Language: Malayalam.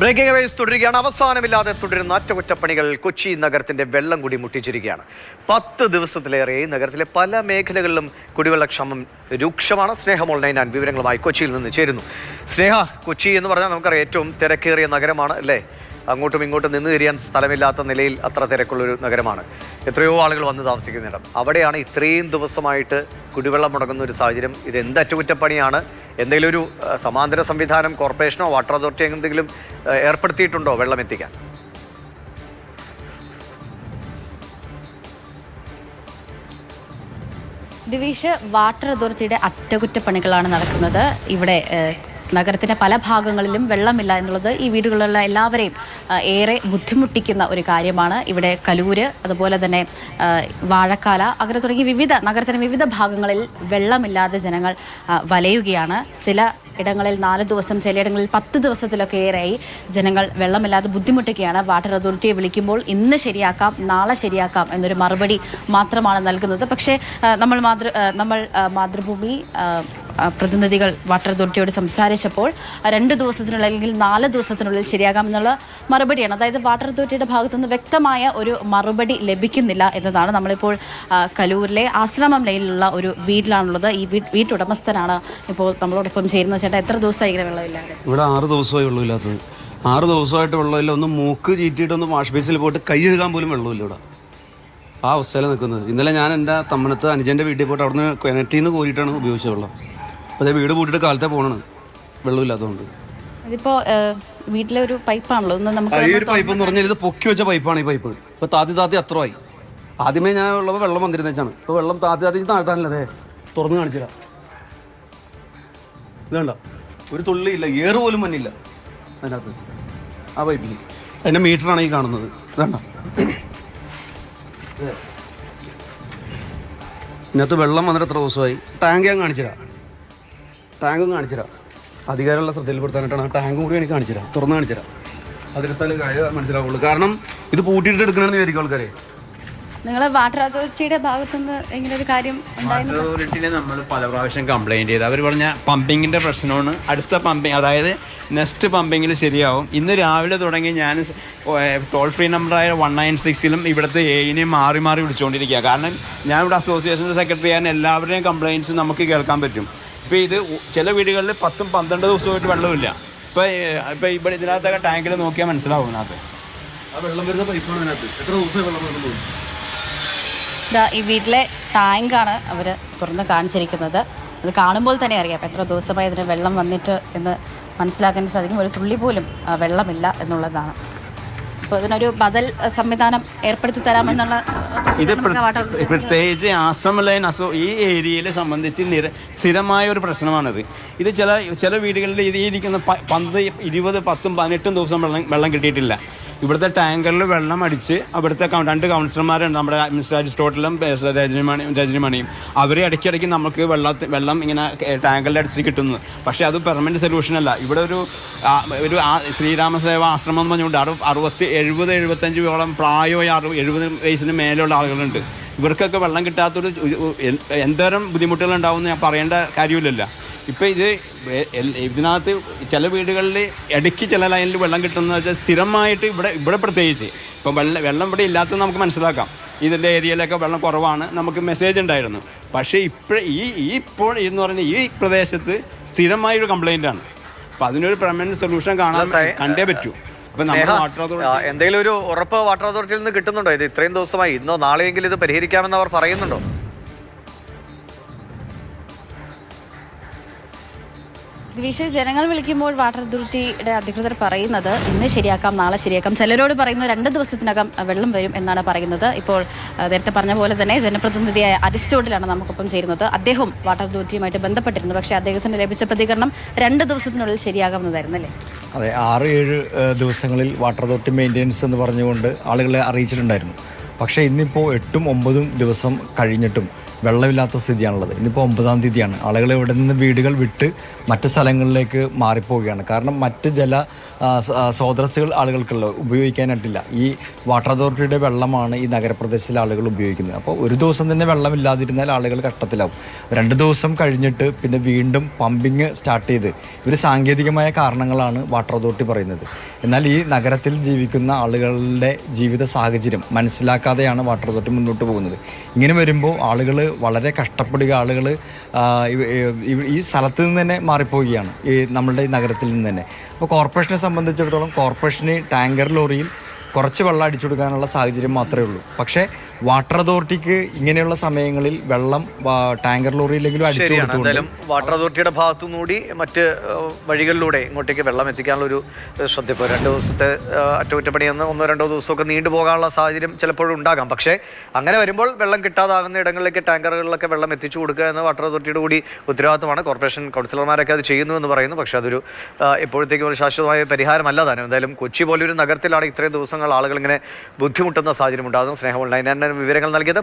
ബ്രേക്കിംഗ് വേസ് തുടരുകയാണ്. അവസാനമില്ലാതെ തുടരുന്ന അറ്റകുറ്റപ്പണികൾ കൊച്ചി നഗരത്തിന്റെ വെള്ളം കൂടി മുട്ടിച്ചിരിക്കുകയാണ്. പത്ത് ദിവസത്തിലേറെ നഗരത്തിലെ പല മേഖലകളിലും കുടിവെള്ളക്ഷമം രൂക്ഷമാണ്. സ്നേഹം ഓൺലൈൻ ഞാൻ വിവരങ്ങളുമായി കൊച്ചിയിൽ നിന്ന് ചേരുന്നു. സ്നേഹ കൊച്ചി എന്ന് പറഞ്ഞാൽ നമുക്കറിയാം ഏറ്റവും തിരക്കേറിയ നഗരമാണ് അല്ലേ? അങ്ങോട്ടും ഇങ്ങോട്ടും നിന്ന് തിരിയാൻ സ്ഥലമില്ലാത്ത നിലയിൽ അത്ര തിരക്കുള്ളൊരു നഗരമാണ്. എത്രയോ ആളുകൾ വന്ന് താമസിക്കുന്നിടം. അവിടെയാണ് ഇത്രയും ദിവസമായിട്ട് കുടിവെള്ളം മുടങ്ങുന്ന ഒരു സാഹചര്യം. ഇത് എന്ത് അറ്റകുറ്റപ്പണിയാണ്? എന്തെങ്കിലും ഒരു സമാന്തര സംവിധാനം കോർപ്പറേഷനോ വാട്ടർ അതോറിറ്റിയോ എന്തെങ്കിലും ഏർപ്പെടുത്തിയിട്ടുണ്ടോ വെള്ളം എത്തിക്കാൻ? ദിവീഷ് വാട്ടർ അതോറിറ്റിയുടെ അറ്റകുറ്റപ്പണികളാണ് നടക്കുന്നത്. ഇവിടെ നഗരത്തിന്റെ പല ഭാഗങ്ങളിലും വെള്ളമില്ല എന്നുള്ളത് ഈ വീടുകളിലുള്ള എല്ലാവരെയും ഏറെ ബുദ്ധിമുട്ടിക്കുന്ന ഒരു കാര്യമാണ്. ഇവിടെ കലൂര് അതുപോലെ തന്നെ വാഴക്കാല അങ്ങനെ തുടങ്ങി വിവിധ നഗരത്തിന്റെ വിവിധ ഭാഗങ്ങളിൽ വെള്ളമില്ലാതെ ജനങ്ങൾ വലയുകയാണ്. ചില ഇടങ്ങളിൽ നാല് ദിവസം ചിലയിടങ്ങളിൽ പത്ത് ദിവസത്തിലൊക്കെ ഏറെയായി ജനങ്ങൾ വെള്ളമില്ലാതെ ബുദ്ധിമുട്ടുകയാണ്. വാട്ടർ അതോറിറ്റിയെ വിളിക്കുമ്പോൾ ഇന്ന് ശരിയാക്കാം നാളെ ശരിയാക്കാം എന്നൊരു മറുപടി മാത്രമാണ് നൽകുന്നത്. പക്ഷേ നമ്മൾ മാതൃ നമ്മൾ മാതൃഭൂമി പ്രതിനിധികൾ വാട്ടർ അതോറിറ്റിയോട് സംസാരിച്ചപ്പോൾ രണ്ട് ദിവസത്തിനുള്ളിൽ അല്ലെങ്കിൽ നാല് ദിവസത്തിനുള്ളിൽ ശരിയാകാമെന്നുള്ള മറുപടിയാണ്. അതായത് വാട്ടർ അതോറിറ്റിയുടെ ഭാഗത്തു നിന്ന് വ്യക്തമായ ഒരു മറുപടി ലഭിക്കുന്നില്ല എന്നതാണ് നമ്മളിപ്പോൾ കലൂരിലെ ആശ്രമം ലൈനിലുള്ള ഒരു വീട്ടിലാണുള്ളത്. ഈ വീട്ടുടമസ്ഥനാണ് ഇപ്പോൾ നമ്മളോടൊപ്പം ചേരുന്ന ചേട്ടാ എത്ര ദിവസമായി ഇങ്ങനെ വെള്ളമില്ലാതെ ഇവിടെ ആറ് ദിവസമായി വെള്ളമില്ലാത്തത് ആറ് ദിവസമായിട്ട് വെള്ളമില്ല ഒന്ന് മൂക്ക് ചീറ്റിയിട്ടൊന്ന് വാഷ് ബേസിൽ പോയിട്ട് കൈ കഴുകാൻ പോലും വെള്ളമില്ല ഇവിടെ. ആ അവസ്ഥയിലാണ് നിൽക്കുന്നത്. ഇന്നലെ ഞാൻ എന്റെ തമ്മണത്ത് അനുജന്റെ വീട്ടിൽ പോയിട്ട് അവിടുന്ന് കിണറ്റിൽ നിന്ന് കോരിയിട്ടാണ് ഉപയോഗിച്ച വെള്ളം. അതേ വീട് പൂട്ടിട്ട് കാലത്തെ പോണാണ്. വെള്ളമില്ലാത്തതുകൊണ്ട് അതിപ്പോ വീട്ടിലെ ഒരു പൈപ്പാണല്ലോ ഒന്ന് നമുക്ക് ഈ ഒരു പൈപ്പ് എന്ന് പറഞ്ഞാൽ ഇത് പൊക്കി വെച്ച പൈപ്പാണ് ഈ പൈപ്പ്. ഇപ്പൊ താത്തി താത്തി അത്രമായി ആദ്യമേ ഞാൻ ഉള്ളപ്പോൾ വെള്ളം വന്നിരുന്ന വെച്ചാണ് ഇപ്പൊ വെള്ളം താത്തി താത്തി താഴ്ത്താനല്ലേ അതെ തുറന്നു കാണിച്ചില്ല ഇതുണ്ട ഒരു തുള്ളിയില്ല ഏറ് പോലും മഞ്ഞില്ല അതിനകത്ത്. ആ പൈപ്പിൽ മീറ്റർ മീറ്ററാണ് ഈ കാണുന്നത്. ഇതണ്ട ഇതിനകത്ത് വെള്ളം വന്നിട്ട് എത്ര ദിവസമായി? ടാങ്ക് ഞാൻ കാണിച്ചുതരാം. ടാങ്കും കാണിച്ചുതരാം. അധികാരമുള്ള ശ്രദ്ധയിൽപ്പെടുത്താനായിട്ടാണ് ആ ടാങ്കും കൂടി എനിക്ക് കാണിച്ചുതരാം. തുറന്ന് കാണിച്ചുതരാം. അതിലെത്താലും കാര്യം മനസ്സിലാവുള്ളൂ. കാരണം ഇത് പൂട്ടിയിട്ട് എടുക്കണമെന്ന് വിചാരിക്കും ആൾക്കാരെ. നിങ്ങൾ വാട്ടർ അതോറിറ്റിയുടെ ഭാഗത്തുനിന്ന് ഇങ്ങനെ ഒരു കാര്യം നമ്മൾ പല പ്രാവശ്യം കംപ്ലൈന്റ് ചെയ്ത്. അവർ പറഞ്ഞ പമ്പിങ്ങിന്റെ പ്രശ്നമാണ്. അടുത്ത പമ്പിങ് അതായത് നെക്സ്റ്റ് പമ്പിങ്ങിൽ ശരിയാവും. ഇന്ന് രാവിലെ തുടങ്ങി ഞാൻ ടോൾ ഫ്രീ നമ്പറായ വൺ നയൻ സിക്സിലും ഇവിടുത്തെ എയിനെയും മാറി മാറി വിളിച്ചുകൊണ്ടിരിക്കുക കാരണം ഞാൻ ഇവിടെ അസോസിയേഷന്റെ സെക്രട്ടറി ആയാലും എല്ലാവരുടെയും കംപ്ലയിന്റ്സ് നമുക്ക് കേൾക്കാൻ പറ്റും. ഇപ്പോൾ ഇത് ചില വീടുകളിൽ പത്തും പന്ത്രണ്ട് ദിവസമായിട്ട് വെള്ളമില്ല. ഇപ്പോൾ ഇപ്പോൾ ഇവിടെ ഇതിനകത്തൊക്കെ ടാങ്കിൽ നോക്കിയാൽ മനസ്സിലാവും ഇതിനകത്ത്. ആ വെള്ളം വരുന്ന പൈപ്പാണ് അതിനകത്ത് എത്ര ദിവസമായി വെള്ളം വരുന്നത് ഈ വീട്ടിലെ ടാങ്കാണ് അവർ തുറന്ന് കാണിച്ചിരിക്കുന്നത്. അത് കാണുമ്പോൾ തന്നെ അറിയാം എത്ര ദിവസമായി ഇതിന് വെള്ളം വന്നിട്ട് എന്ന് മനസ്സിലാക്കാൻ സാധിക്കും. ഒരു തുള്ളി പോലും വെള്ളമില്ല എന്നുള്ളതാണ്. അപ്പോൾ ഇതിനൊരു ബദൽ സംവിധാനം ഏർപ്പെടുത്തി തരാമെന്നുള്ള ഇത് പ്രത്യേകിച്ച് ആശ്രമ ലൈൻ അസോ ഈ ഏരിയയിലെ സംബന്ധിച്ച് നിര സ്ഥിരമായ ഒരു പ്രശ്നമാണിത്. ഇത് ചില ചില വീടുകളിൽ ഇതിരിക്കുന്ന ഇരിക്കുന്ന പന്ത് ഇരുപത് പത്തും പതിനെട്ടും ദിവസം വെള്ളം വെള്ളം കിട്ടിയിട്ടില്ല. ഇവിടുത്തെ ടാങ്കറിൽ വെള്ളം അടിച്ച് അവിടുത്തെ രണ്ട് കൗൺസിലർമാരുണ്ട്. നമ്മുടെ അരിസ്റ്റോട്ടലും മിസ്റ്റർ രജനിമണി രജനിമണിയും അവരെ ഇടയ്ക്കിടയ്ക്ക് നമുക്ക് വെള്ളത്തിൽ വെള്ളം ഇങ്ങനെ ടാങ്കറിൽ അടിച്ച് കിട്ടുന്നത്. പക്ഷേ അത് പെർമനന്റ് സൊല്യൂഷൻ അല്ല. ഇവിടെ ഒരു ഒരു ശ്രീരാമ ശ്രീരാമസേവ ആശ്രമം എന്ന് പറഞ്ഞുകൊണ്ട് അറു അറുപത്തി എഴുപത് എഴുപത്തഞ്ചോളം പ്രായമായ അറു എഴുപത് വയസ്സിന് മേലെയുള്ള ആളുകളുണ്ട്. ഇവർക്കൊക്കെ വെള്ളം കിട്ടാത്തൊരു എന്തോരം ബുദ്ധിമുട്ടുകൾ ഉണ്ടാവുമെന്ന് ഞാൻ പറയേണ്ട കാര്യമില്ലല്ലോ. ഇപ്പം ഇത് ഇതിനകത്ത് ചില വീടുകളിൽ ഇടയ്ക്ക് ചില ലൈനിൽ വെള്ളം കിട്ടുന്നത് വെച്ചാൽ സ്ഥിരമായിട്ട് ഇവിടെ ഇവിടെ പ്രത്യേകിച്ച് ഇപ്പം വെള്ളം വെള്ളം ഇവിടെ ഇല്ലാത്തത് നമുക്ക് മനസ്സിലാക്കാം. ഇതിന്റെ ഏരിയയിലൊക്കെ വെള്ളം കുറവാണ് നമുക്ക് മെസ്സേജ് ഉണ്ടായിരുന്നു. പക്ഷേ ഇപ്പോൾ ഈ ഈ ഇപ്പോൾ എന്ന് പറഞ്ഞാൽ ഈ പ്രദേശത്ത് സ്ഥിരമായൊരു കംപ്ലൈന്റ് ആണ്. അപ്പം അതിനൊരു പെർമനന്റ് സൊല്യൂഷൻ കാണാൻ കണ്ടേ പറ്റൂ. എന്തെങ്കിലും ഒരു ഉറപ്പ് വാട്ടർ അതോറിറ്റിയിൽ നിന്ന് കിട്ടുന്നുണ്ടോ? ഇത് ഇത്രയും ദിവസമായി. ഇന്നോ നാളെയെങ്കിലും ഇത് പരിഹരിക്കാമെന്ന് അവർ പറയുന്നുണ്ടോ? വിഷയ ജനങ്ങൾ വിളിക്കുമ്പോൾ വാട്ടർ അതോറിറ്റിയുടെ അധികൃതർ പറയുന്നത് ഇന്ന് ശരിയാക്കാം നാളെ ശരിയാക്കാം. ചിലരോട് പറയുന്നത് രണ്ട് ദിവസത്തിനകം വെള്ളം വരും എന്നാണ് പറയുന്നത്. ഇപ്പോൾ നേരത്തെ പറഞ്ഞ പോലെ തന്നെ ജനപ്രതിനിധിയായ അരിസ്റ്റോട്ടിലാണ് നമുക്കൊപ്പം ചേരുന്നത്. അദ്ദേഹം വാട്ടർ അതോറിറ്റിയുമായിട്ട് ബന്ധപ്പെട്ടിരുന്നു. പക്ഷേ അദ്ദേഹത്തിന് ലഭിച്ച പ്രതികരണം രണ്ട് ദിവസത്തിനുള്ളിൽ ശരിയാകാവുന്നതായിരുന്നു അല്ലേ? അതെ ആറ് ഏഴ് ദിവസങ്ങളിൽ വാട്ടർ അതോറിറ്റി മെയിന്റെനൻസ് എന്ന് പറഞ്ഞുകൊണ്ട് ആളുകളെ അറിയിച്ചിട്ടുണ്ടായിരുന്നു. പക്ഷേ ഇന്നിപ്പോൾ എട്ടും ഒമ്പതും ദിവസം കഴിഞ്ഞിട്ടും വെള്ളമില്ലാത്ത സ്ഥിതിയാണുള്ളത്. ഇന്നിപ്പോൾ ഒമ്പതാം തീയതിയാണ്. ആളുകൾ ഇവിടെ നിന്ന് വീടുകൾ വിട്ട് മറ്റ് സ്ഥലങ്ങളിലേക്ക് മാറിപ്പോവുകയാണ്. കാരണം മറ്റ് ജല സ്രോതസ്സുകൾ ആളുകൾക്കുള്ള ഉപയോഗിക്കാനായിട്ടില്ല. ഈ വാട്ടർ അതോറിറ്റിയുടെ വെള്ളമാണ് ഈ നഗരപ്രദേശത്തിലെ ആളുകൾ ഉപയോഗിക്കുന്നത്. അപ്പോൾ ഒരു ദിവസം തന്നെ വെള്ളമില്ലാതിരുന്നാൽ ആളുകൾ കഷ്ടത്തിലാവും. രണ്ട് ദിവസം കഴിഞ്ഞിട്ട് പിന്നെ വീണ്ടും പമ്പിങ് സ്റ്റാർട്ട് ചെയ്ത് ഇവർ സാങ്കേതികമായ കാരണങ്ങളാണ് വാട്ടർ അതോറിറ്റി പറയുന്നത്. എന്നാൽ ഈ നഗരത്തിൽ ജീവിക്കുന്ന ആളുകളുടെ ജീവിത സാഹചര്യം മനസ്സിലാക്കാതെയാണ് വാട്ടർ അതോറിറ്റി മുന്നോട്ട് പോകുന്നത്. ഇങ്ങനെ വരുമ്പോൾ ആളുകൾ വളരെ കഷ്ടപ്പെടുക ആളുകൾ ഈ സ്ഥലത്ത് നിന്ന് തന്നെ മാറിപ്പോവുകയാണ്. ഈ നമ്മളുടെ ഈ നഗരത്തിൽ നിന്ന് തന്നെ. അപ്പോൾ കോർപ്പറേഷനെ സംബന്ധിച്ചിടത്തോളം കോർപ്പറേഷന് ടാങ്കർ ലോറിയിൽ കുറച്ച് വെള്ളം അടിച്ചു കൊടുക്കാനുള്ള സാഹചര്യം മാത്രമേ ഉള്ളൂ. പക്ഷേ വാട്ടർ അതോറിറ്റിക്ക് ഇങ്ങനെയുള്ള സമയങ്ങളിൽ വെള്ളം ടാങ്കർ ലോറിയിലെങ്കിലും അടിച്ചു കൊടുത്തു വാട്ടർ അതോറിറ്റിയുടെ ഭാഗത്തു കൂടി മറ്റ് വഴികളിലൂടെ ഇങ്ങോട്ടേക്ക് വെള്ളം എത്തിക്കാനുള്ള ഒരു ശ്രദ്ധ ഇപ്പോൾ രണ്ട് ദിവസത്തെ അറ്റകുറ്റപ്പണി എന്ന് ഒന്നോ രണ്ടോ ദിവസമൊക്കെ നീണ്ടു പോകാനുള്ള സാഹചര്യം ചിലപ്പോഴും ഉണ്ടാകാം. പക്ഷേ അങ്ങനെ വരുമ്പോൾ വെള്ളം കിട്ടാതാകുന്ന ഇടങ്ങളിലേക്ക് ടാങ്കറുകളിലൊക്കെ വെള്ളം എത്തിച്ചു കൊടുക്കുക എന്ന വാട്ടർ അതോറിറ്റിയുടെ കൂടി ഉത്തരവാദിത്തമാണ് കോർപ്പറേഷൻ കൗൺസിലർമാരൊക്കെ അത് ചെയ്യുന്നു എന്ന് പറയുന്നു. പക്ഷേ അതൊരു ഇപ്പോഴത്തേക്കും എപ്പോഴത്തേക്കും ഒരു ശാശ്വതമായ പരിഹാരമല്ല താനും. എന്തായാലും കൊച്ചി പോലൊരു നഗരത്തിലാണ് ഇത്രയും ദിവസങ്ങൾ ആളുകൾ ഇങ്ങനെ ബുദ്ധിമുട്ടുന്ന സാഹചര്യം ഉണ്ടാകുന്നു സ്നേഹം ഓൺലൈൻ വിവരങ്ങൾ നൽകിയത്